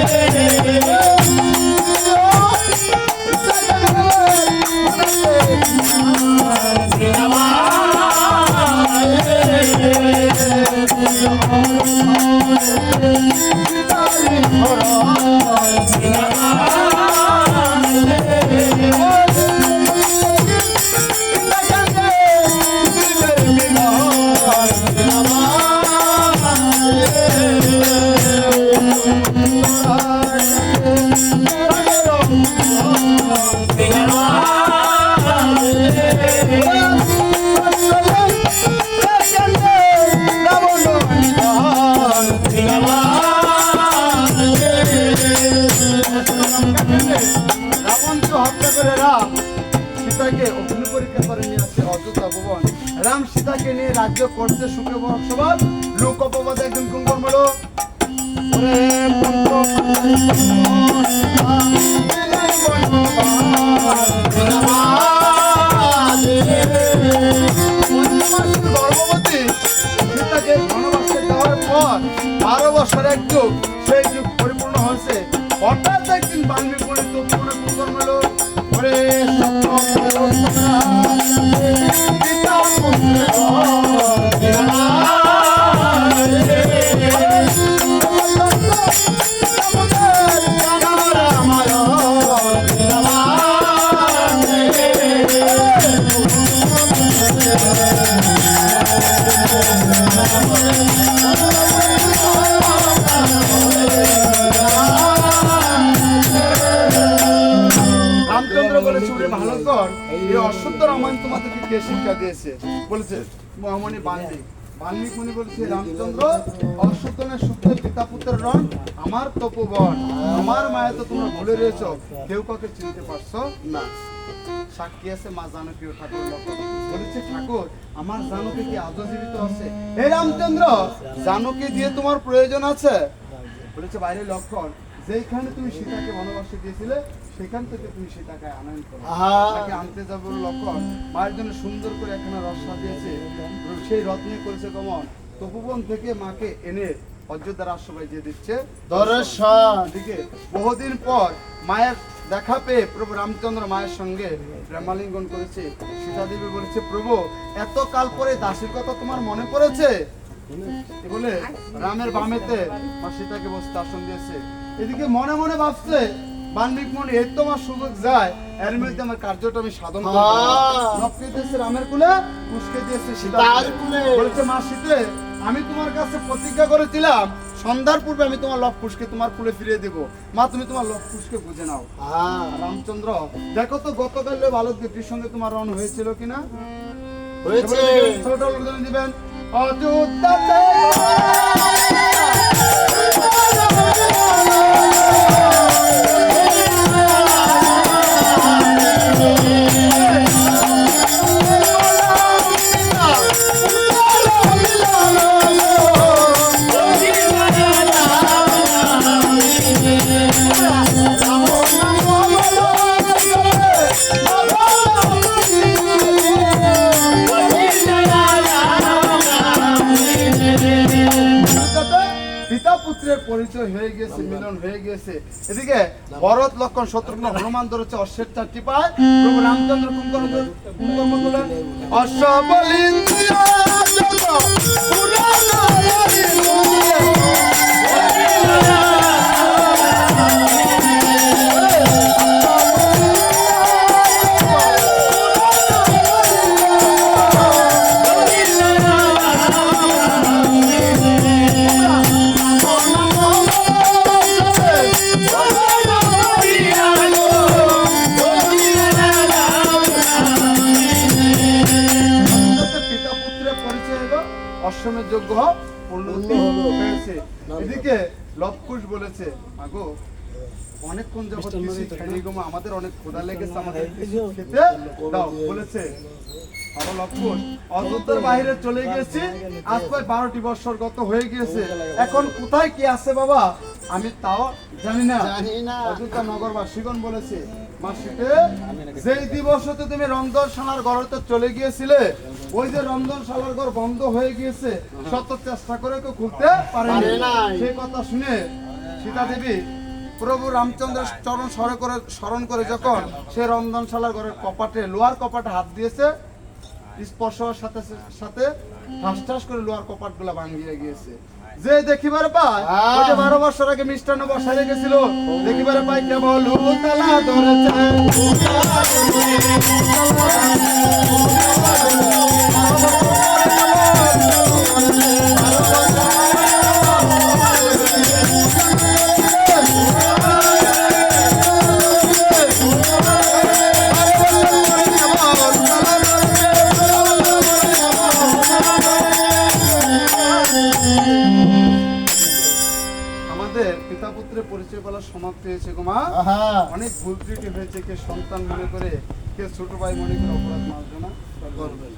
রাবণকে রাম সীতাকে নিয়ে রাজ্য করছে সুখে বসবাস লোক অপবাদ কুঙ্কর মারো গর্ভবতী সীতাকে বনবাসে দেওয়ার পর বারো বছর এক বলেছে ভালো এই অশুদ্ধ রামায়ণ তোমাদেরকে কে শিক্ষা দিয়েছে। বলেছে মহামণি বাল্মীক বাল্মীক মুনি বলেছে, রামচন্দ্র অশুদ্ধ না পিতা পুত্রের রণ আমার তপবন আমার মায়া তো তোমরা ভুলে রয়েছ। কেউ কাউকে চিনতে পারছ না। সাক্ষী আছে মা জানকী ও ঠাকুর বলেছে, ঠাকুর, আমার জানকী কি আজও জীবিত আছে? হে রামচন্দ্র, জানকী দিয়ে তোমার প্রয়োজন আছে। বলেছে, বাইরে লক্ষণ যেখানে তুমি সীতাকে বনবাসে দিয়েছিলে সেখান থেকে তুমি সীতাকে আনয়ন করো। তাকে আনতে যাবে লক্ষণ মায়ের জন্য সুন্দর করে একখানা রস সাজিয়েছে। সেই রথ নিয়ে করেছে কমন তপোবন থেকে মাকে এনে অযোধ্যার আশ্রয় দিয়ে দিচ্ছে। দর্শন। দিকে বহুদিন পর মায়ের দেখা পেয়ে প্রভু রামচন্দ্র মায়ের সঙ্গে প্রেমালিঙ্গন করেছে। সীতা দেবী বলেছে প্রভু এত কাল পরে দাসীর কথা তোমার মনে পড়েছে? বলে? রামের বামেতে মা সীতাকে বসতে আসন দিয়েছে। এদিকে মনে মনে ভাবছে বাল্মিক মনে এর তো আমার সুযোগ যায় এর মধ্যে আমার কার্যটা আমি সাধন করব। দিয়েছে রামের কুলে কুসকে দিয়েছে সীতার কুলে। বলেছে মা শীতে আমি তোমার কাছে প্রতিজ্ঞা করেছিলাম সন্ধ্যার পূর্বে আমি তোমার লব কুশকে তোমার কুলে ফিরিয়ে দেব। মা তুমি তোমার লব কুশকে বুঝে নাও। রামচন্দ্র দেখো তো গতকাল বালক দেবীর সঙ্গে তোমার রণ হয়েছিল কিনা? হয়েছে। ছোট দিবেন। অযোধ্যাতে। পরিচয় হয়ে গেছে, মিলন হয়ে গেছে। এদিকে ভরত লক্ষণ শত্রুঘ্ন হনুমান ধরেছে অশ্বের চারটি পায়। প্রভু রামচন্দ্র কুঙ্কর কুঙ্কর্ম তোলেন অশ্বমের যোগ্য পূর্ণতি হয়েছে। এদিকে লবকুশ বলেছে মাগো অনেকক্ষণ যাবত কিছু খাইনি গো আমাদের অনেক ক্ষুধা লেগেছে আমাদের খেতে দাও বলেছে। আবার লবকুশ অযোধ্যার বাইরে চলে গেছি আজ প্রায় বারোটি বছর গত হয়ে গিয়েছে। এখন কোথায় কি আছে বাবা? আমি তাও জানি না। অযোধ্যা নগরবাসীগণ বলেছে মাসিকে যেই দিবসতে তুমি রন্ধনশালার ঘরতে চলে গিয়েছিলে ওই যে রন্ধনশালার ঘর বন্ধ হয়ে গিয়েছে শত চেষ্টা করে কেউ খুলতে পারে। সেই কথা শুনে সীতা দেবী প্রভু রামচন্দ্রের চরণ স্মরণ করে স্মরণ করে যখন সে রন্ধনশালার ঘরের কপাটে লোহার কপাটে হাত দিয়েছে স্পর্শ সাথে সাথে ঠাস ঠাস করে লোহার কপাটগুলা ভাঙ্গিয়ে গিয়েছে। যে দেখিবার পায় ওই যে বারো বছর আগে মিষ্টান্ন বসাই রেখেছিল দেখিবারে পাই কেবল উতলা ধরেছে। আমাদের পিতা পুত্রের পরিচয় বলা সমাপ্ত হয়েছে গো মা। অনেক ভুল ত্রুটি হয়েছে কে সন্তান মনে করে কে ছোট ভাই মনে করে অপরাধ মার্জনা করবেন।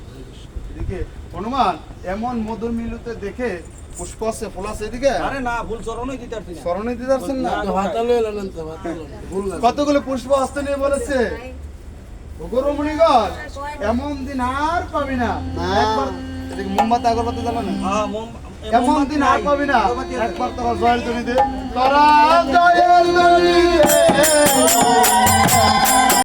এদিকে হনুমান এমন মধুর মিলুতে দেখে পুষ্প আছে ফল আছে এদিকে। আরে না ভুল চরণই দিতে পারছি না? স্মরণে দিতে পারছেন না ভাতালো ভুল কতগুলো পুষ্প হস্তে নিয়ে বলেছে? গরমণিগণ এমন দিন আর পাবি না। একবার এদিকে মোমবাতি আগরবাতি জ্বালানো হ্যাঁ, মোম- এমন দিন আর। পাবি না একবার তোমার জয়ের ধ্বনি দে তোরা জয়ের ধ্বনি দে